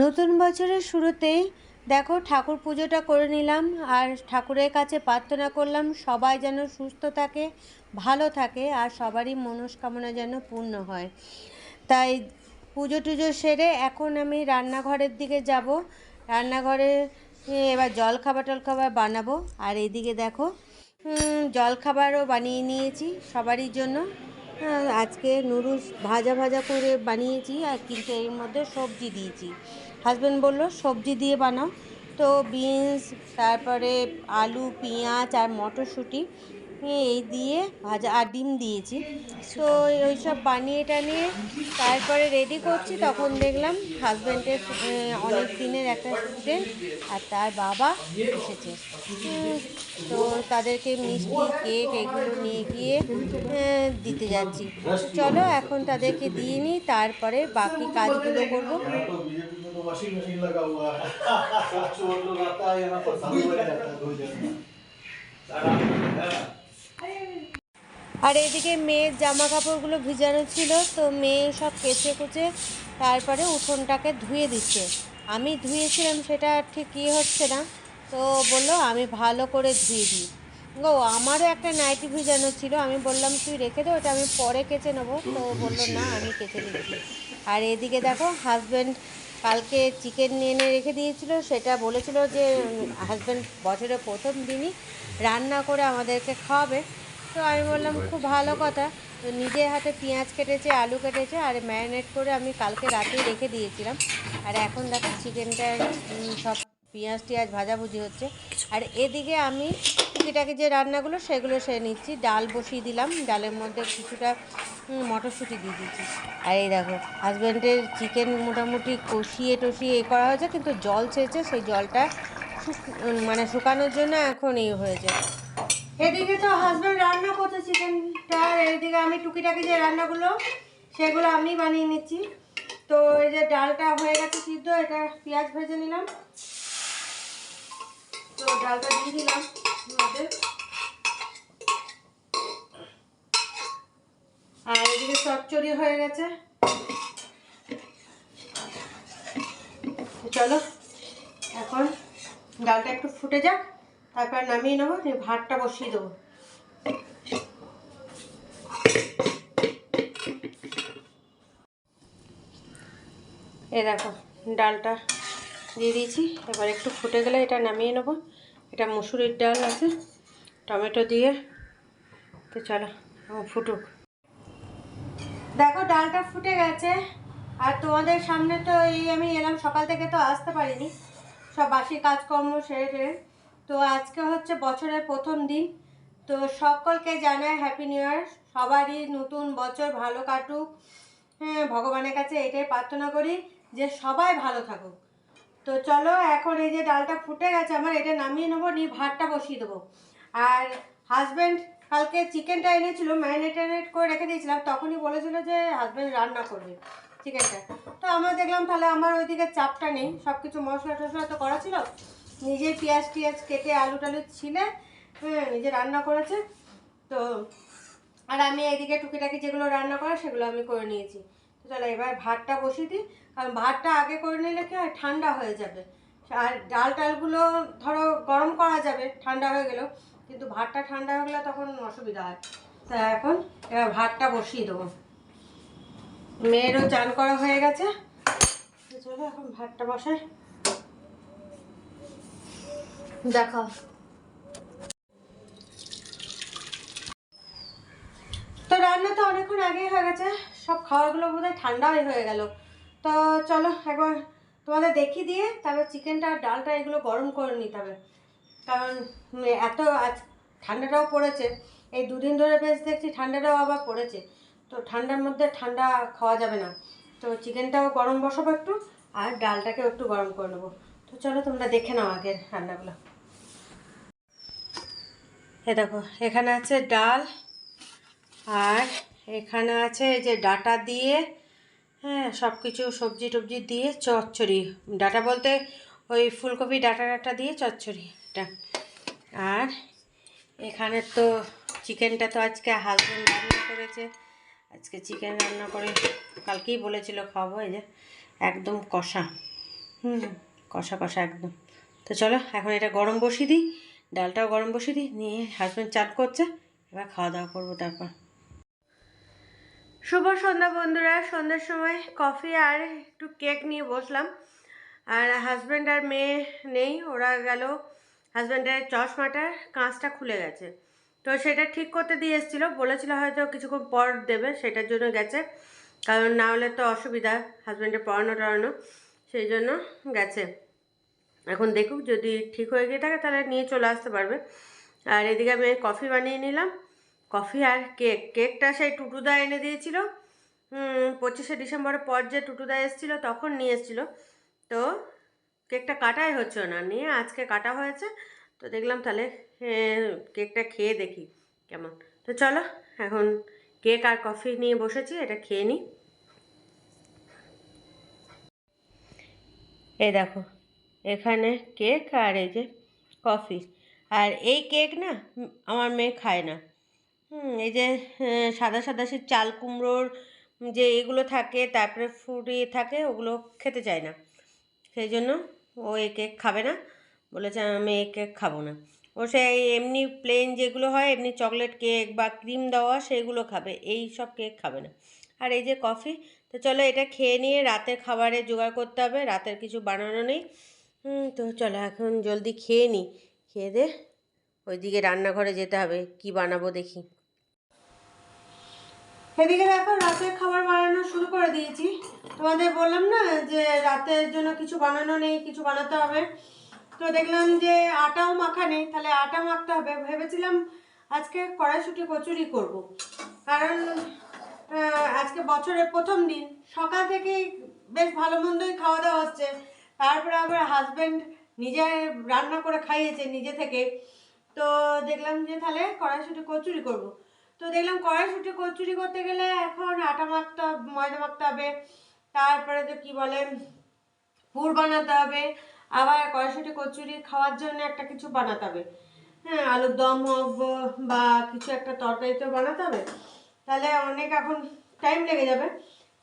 নতুন বছরের শুরুতেই দেখো ঠাকুর পুজোটা করে নিলাম আর ঠাকুরের কাছে প্রার্থনা করলাম সবাই যেন সুস্থ থাকে, ভালো থাকে আর সবারই মনস্কামনা যেন পূর্ণ হয়। তাই পুজো টুজো সেরে এখন আমি রান্নাঘরের দিকে যাব। রান্নাঘরে এবার জল খাবার টল খাবার বানাবো আর এদিকে দেখো জল খাবারও বানিয়ে নিয়েছি সবারই জন্য। আজকে নুডলস ভাজা ভাজা করে বানিয়েছি আর কিন্তু এর মধ্যে সবজি দিয়েছি। হাজব্যান্ড বলল, সবজি দিয়ে বানাও। তো বিনস তারপরে আলু, পেঁয়াজ আর মটরশুঁটি এই দিয়ে ভাজা, আর ডিম দিয়েছি। তো ওই সব বানিয়ে টানিয়ে তারপরে রেডি করছি। তখন দেখলাম হাজব্যান্ডের অনেক দিনের একটা স্টুডেন্ট আর তার বাবা এসেছে। তো তাদেরকে মিষ্টি কেক এগুলো নিয়ে গিয়ে দিতে যাচ্ছি। চলো, এখন তাদেরকে দিয়ে নিই, তারপরে বাকি কাজগুলো করব। यहाँ तो बीजेपी में तो वॉशिंग मशीन लगा हुआ है सब चोर लोग आता है यहाँ पर साफ हो जाता है धो जाता है আর এদিকে মেয়ের জামা কাপড়গুলো ভিজানো ছিল তো মেয়ে সব কেচে কুচে তারপরে উঠোনটাকে ধুয়ে দিচ্ছে আমি ধুয়েছিলাম সেটা ঠিক কী হচ্ছে না তো বললো আমি ভালো করে ধুয়ে দিই গো আমারও একটা নাইটি ভিজানো ছিল আমি বললাম তুই রেখে দে ওটা আমি পরে কেচে নেবো তো ও বললো না আমি কেচে দিচ্ছি আর এদিকে দেখো হাজব্যান্ড কালকে চিকেন নিয়ে এনে রেখে দিয়েছিল, সেটা বলেছিল যে হাজব্যান্ড বছরের প্রথম দিনই রান্না করে আমাদেরকে খাওয়াবে। তো আমি বললাম, খুব ভালো কথা। তো নিজের হাতে পেঁয়াজ কেটেছে, আলু কেটেছে, আর ম্যারিনেট করে আমি কালকে রাতেই রেখে দিয়েছিলাম। আর এখন দেখো চিকেনটা সব পেঁয়াজ টিয়াজ ভাজাভুজি হচ্ছে। আর এদিকে আমি টুকিটাকি যে রান্নাগুলো সেগুলো সেরে নিচ্ছি। ডাল বসিয়ে দিলাম। ডালের মধ্যে কিছুটা মটরশুঁটি দিয়ে দিচ্ছি আর এই দেখো হাজব্যান্ডের চিকেন মোটামুটি কষিয়ে টষিয়ে এ করা হয়েছে কিন্তু জল ছেড়েছে। সেই জলটা শুক- মানে শুকানোর জন্য এখন এই হয়েছে। এদিকে তো হাজব্যান্ড রান্না করছে চিকেনটা আর এদিকে আমি টুকিটাকি যে রান্নাগুলো সেগুলো আমি বানিয়ে নিচ্ছি। তো এই যে ডালটা হয়ে গেছে সিদ্ধ এটা পেঁয়াজ ভেজে নিলাম। তো ডালটা দিয়ে দিলাম মধ্যে। আর এদিকে চচ্চড়ি হয়ে গেছে। চলো, এখন ডালটা একটু ফুটে যাক, তারপর নামিয়ে নেব ভাতটা বসিয়ে দেবো। এ দেখো, ডালটা দিয়ে দিয়েছি। এবার একটু ফুটে গেলে এটা নামিয়ে নেব। এটা মুসুরির ডাল আছে। টমেটো দিয়ে তো চলো ফুটুক। দেখো, ডালটা ফুটে গেছে। আর তোমাদের সামনে তো এই আমি এলাম, সকাল থেকে তো আসতে পারিনি। সব বাসি কাজকর্ম সেরে টেরে তো আজকে হচ্ছে বছরের প্রথম দিন। তো সকলকে জানাই হ্যাপি নিউ ইয়ার সবারই নতুন বছর ভালো কাটুক। হ্যাঁ ভগবানের কাছে এটাই প্রার্থনা করি যে সবাই ভালো থাকুক। তো চলো এখন এই যে ডালটা ফুটে গেছে আমার, এটা নামিয়ে নেব, নিয়ে ভাতটা বসিয়ে দেবো। আর হাজব্যান্ড কালকে চিকেনটা এনেছিল ম্যারিনেটেড করে রেখে দিয়েছিলাম, তখনই বলেছিল যে হাজব্যান্ড রান্না করবে চিকেনটা তো আমরা দেখলাম তাহলে আমার ওইদিকে চাপটা নেই সব কিছু মশলা টশলা তো করা ছিল। নিজে পেঁয়াজ টিয়াজ কেটে আলু টালু ছিলে হ্যাঁ নিজে রান্না করেছে। তো, আর আমি এইদিকে টুকিটাকি যেগুলো রান্না করে সেগুলো আমি করে নিয়েছি। চলো, এবার ভাতটা বসিয়ে দিই। কারণ ভাতটা আগে করে নিলে কি হয়? ঠান্ডা হয়ে যাবে। আর ডাল টালগুলো ধরো গরম করা যাবে, ঠান্ডা হয়ে গেলেও। কিন্তু ভাতটা ঠান্ডা হয়ে গেলে তখন অসুবিধা হয়। তা এখন এবার ভাতটা বসিয়ে দেবো। মেয়েরও চান করা হয়ে গেছে। চলো এখন ভাতটা বসাই। দেখো। তো রান্না তো অনেকক্ষণ আগেই হয়ে গেছে। সব খাবারগুলো বোধহয় ঠান্ডাই হয়ে গেল। তো চলো একবার তোমাদের দেখিয়ে দিয়ে তারপর চিকেনটা আর ডালটা এগুলো গরম করে নিতে হবে। কারণ এত আজ ঠান্ডাটাও পড়েছে। এই দুদিন ধরে বেশ দেখছি ঠান্ডাটাও আবার পড়েছে। তো ঠান্ডার মধ্যে ঠান্ডা খাওয়া যাবে না। তো চিকেনটাও গরম বসাবো একটু, আর ডালটাকেও একটু গরম করে নেব। তো চলো তোমরা দেখে নাও আগের রান্নাগুলো। এ দেখো, এখানে আছে ডাল আর এখানে আছে এই যে ডাটা দিয়ে হ্যাঁ সব কিছু সবজি টবজি দিয়ে চচ্চড়ি। ডাটা বলতে ওই ফুলকপি ডাটা ডাটা দিয়ে চচ্চড়ি এটা। আর এখানে তো চিকেনটা তো আজকে হাজব্যান্ড রান্না করেছে। আজকে চিকেন রান্না করে কালকেই বলেছিল খাব এই যে একদম কষা। হুম, কষা কষা একদম। তো চলো, এখন এটা গরম বসিয়ে দিই, ডালটাও গরম বসিয়ে দিই, নিয়ে হাজব্যান্ড চাল করছে, এবার খাওয়া দাওয়া করব তারপর। শুভ সন্ধ্যা বন্ধুরা। সন্ধ্যার সময় কফি আর একটু কেক নিয়ে বসলাম। আর হাজব্যান্ড আর মেয়ে নেই, ওরা গেল হাজব্যান্ডের চশমাটার কাঁচটা খুলে গেছে। তো সেটা ঠিক করতে দিয়ে এসেছিল। বলেছিল হয়তো কিছুক্ষণ পর দেবে, সেটার জন্য গেছে। কারণ না হলে তো অসুবিধা হাজব্যান্ডের পড়ানো টড়ানো, সেই জন্য গেছে। এখন দেখুক যদি ঠিক হয়ে গিয়ে থাকে তাহলে নিয়ে চলে আসতে পারবে। আর এদিকে আমি কফি বানিয়ে নিলাম। কফি আর কেক, কেকটা সেই টুটুদা এনে দিয়েছিল। পঁচিশে ডিসেম্বরের পর যে টুটুদা এসেছিল তখন নিয়ে এসেছিল। তো কেকটা কাটাই হচ্ছে না, নিয়ে আজকে কাটা হয়েছে। তো দেখলাম তাহলে কেকটা খেয়ে দেখি কেমন। তো চলো, এখন কেক আর কফি নিয়ে বসেছি, এটা খেয়ে নিই এই দেখো, এখানে কেক আর এই যে কফি। আর এই কেক না, আমার মেয়ে খায় না। হুম, এই যে সাদা সাদা সে চাল কুমড়োর যে এগুলো থাকে, তারপরে ফুড ইয়ে থাকে, ওগুলো খেতে চায় না। সেই জন্য ও এই কেক খাবে না। বলেছে, আমি এই কেক খাব না। ও সেই এমনি প্লেন যেগুলো হয়, এমনি চকলেট কেক বা ক্রিম দেওয়া, সেগুলো খাবে। এই সব কেক খাবে না। আর এই যে কফি তো চলো এটা খেয়ে নিয়ে রাতের খাবারে জোগাড় করতে হবে। রাতের কিছু বানানো নেই। তো চলো এখন জলদি খেয়ে নিই খেয়ে দে, ওইদিকে রান্নাঘরে যেতে হবে। কি বানাবো দেখি। এদিকে দেখো, রাতের খাবার বানানো শুরু করে দিয়েছি। তোমাদের বললাম না যে রাতের জন্য কিছু বানানো নেই, কিছু বানাতে হবে। তো দেখলাম যে আটাও মাখা নেই, তাহলে আটা মাখতে হবে। ভেবেছিলাম আজকে কড়াইশুটি কচুরি করব। কারণ আজকে বছরের প্রথম দিন। সকাল থেকেই বেশ ভালো মন্দই খাওয়া দাওয়া হচ্ছে। তারপরে আবার হাজব্যান্ড নিজে রান্না করে খাইয়েছে, নিজে থেকে। তো দেখলাম যে তাহলে কড়াইশুটি কচুরি করব। তো দেখলাম কড়াইশুটি, কচুরি করতে গেলে এখন আটা মাখতে ময়দা মাখতে হবে, তারপরে তো কি বলে পুর বানাতে হবে, আবার কড়াইশুটি, কচুরি খাওয়ার জন্য একটা কিছু বানাতে হবে। হ্যাঁ আলুর দম হোক বা কিছু একটা তরকারি তো বানাতে হবে, তাহলে অনেক এখন টাইম লেগে যাবে।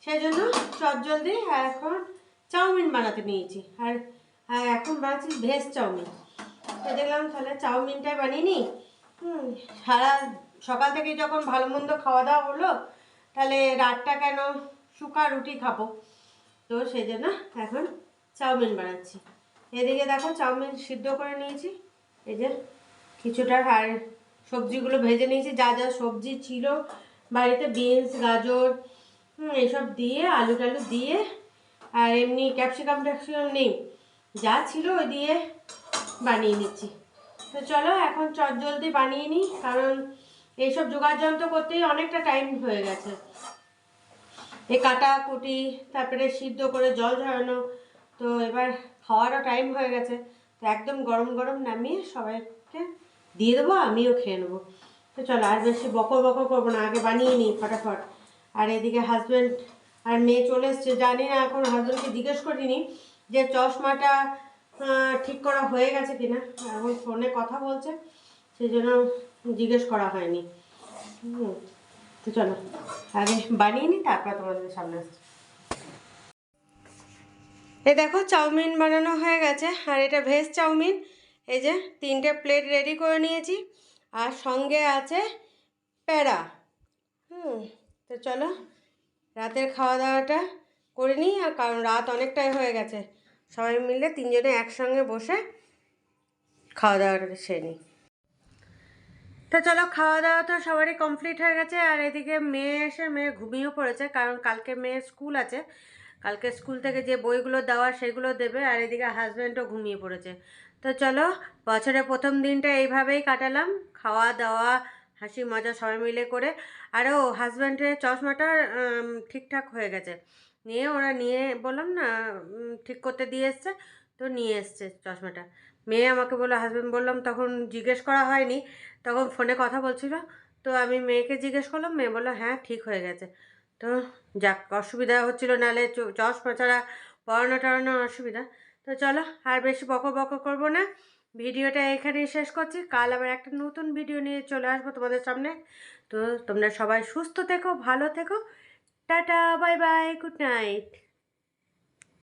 সেই জন্য চটজলদি এখন চাউমিন বানাতে নিয়েছি। আর এখন বানাচ্ছি ভেজ চাউমিন। তো দেখলাম তাহলে চাউমিনটাই বানিয়ে নিই। হুম, সারা সকাল থেকে যখন ভালো মন্দ খাওয়া দাওয়া হলো, তাহলে রাতটা কেন শুকা রুটি খাব? তো সেই জন্য এখন চাউমিন বানাচ্ছি। এদিকে দেখো চাউমিন সিদ্ধ করে নিয়েছি। এই যে কিছুটা আর সবজিগুলো ভেজে নিয়েছি। যা যা সবজি ছিল, বাড়িতে বিনস, গাজর এসব দিয়ে, আলু টালু দিয়ে, আর এমনি ক্যাপসিকাম ট্যাপসিকাম নেই। যা ছিল ওই দিয়ে বানিয়ে নিচ্ছি। তো চলো এখন চট জলদি বানিয়ে নিই, কারণ এইসব জোগাড় যন্ত্র করতেই অনেকটা টাইম হয়ে গেছে। এই কাটা, কুটি, তারপরে সিদ্ধ করে জল ঝরানো, তো এবার খাওয়ারও টাইম হয়ে গেছে। তো একদম গরম গরম নামিয়ে সবাইকে দিয়ে দেবো, আমিও খেয়ে নেব। তো চলো, আর বেশি বকর বকর করব না, আগে বানিয়ে নিই ফটাফট। আর এদিকে হাজব্যান্ড আর মেয়ে চলে এসছে, জানি না এখন হাজব্যান্ডকে জিজ্ঞেস করিনি যে চশমাটা ঠিক করা হয়ে গেছে কিনা। এখন ফোনে কথা বলছে, সেই জন্য জিজ্ঞেস করা হয়নি। তো চলো, আগে বানিয়ে নিই তারপর তোমাদের সামনে আসছি। এই দেখো, চাউমিন বানানো হয়ে গেছে, আর এটা ভেজ চাউমিন। এই যে, তিনটে প্লেট রেডি করে নিয়েছি, আর সঙ্গে আছে প্যারা হুম, তো চলো, রাতের খাওয়া দাওয়াটা করে নিই, আর কারণ রাত অনেকটাই হয়ে গেছে। সবাই মিলে তিনজনে একসঙ্গে বসে খাওয়া দাওয়াটা সেরে নিই। তো চলো খাওয়া দাওয়া তো সবারই কমপ্লিট হয়ে গেছে, আর এদিকে মেয়ে এসে, মেয়ে ঘুমিয়েও পড়েছে, কারণ কালকে মেয়ের স্কুল আছে। কালকে স্কুল থেকে যে বইগুলো দেওয়া সেগুলো দেবে, আর এদিকে হাজব্যান্ডও ঘুমিয়ে পড়েছে। তো চলো, বছরের প্রথম দিনটা এইভাবেই কাটালাম, খাওয়া দাওয়া, হাসি মজা সবাই মিলে করে। আরও হাজব্যান্ডের চশমাটা ঠিকঠাক হয়ে গেছে। নিয়ে ওরা নিয়ে বললাম না ঠিক করতে দিয়ে এসছে, তো নিয়ে এসছে চশমাটা। মেয়ে আমাকে বলল হাজব্যান্ড বললাম, তখন জিজ্ঞেস করা হয়নি। তখন ফোনে কথা বলছিল। তো আমি মেয়েকে জিজ্ঞেস করলাম, মেয়ে বলল হ্যাঁ ঠিক হয়ে গেছে। তো যাক, অসুবিধা হচ্ছিল নাহলে চশমা ছাড়া পড়ানো টড়ানো অসুবিধা। তো চলো, আর বেশি বকর বকর করব না। ভিডিওটা এখানেই শেষ করছি। কাল আবার একটা নতুন ভিডিও নিয়ে চলে আসব তোমাদের সামনে। তো তোমরা সবাই সুস্থ থেকো, ভালো থেকো। Tata, bye bye, good night.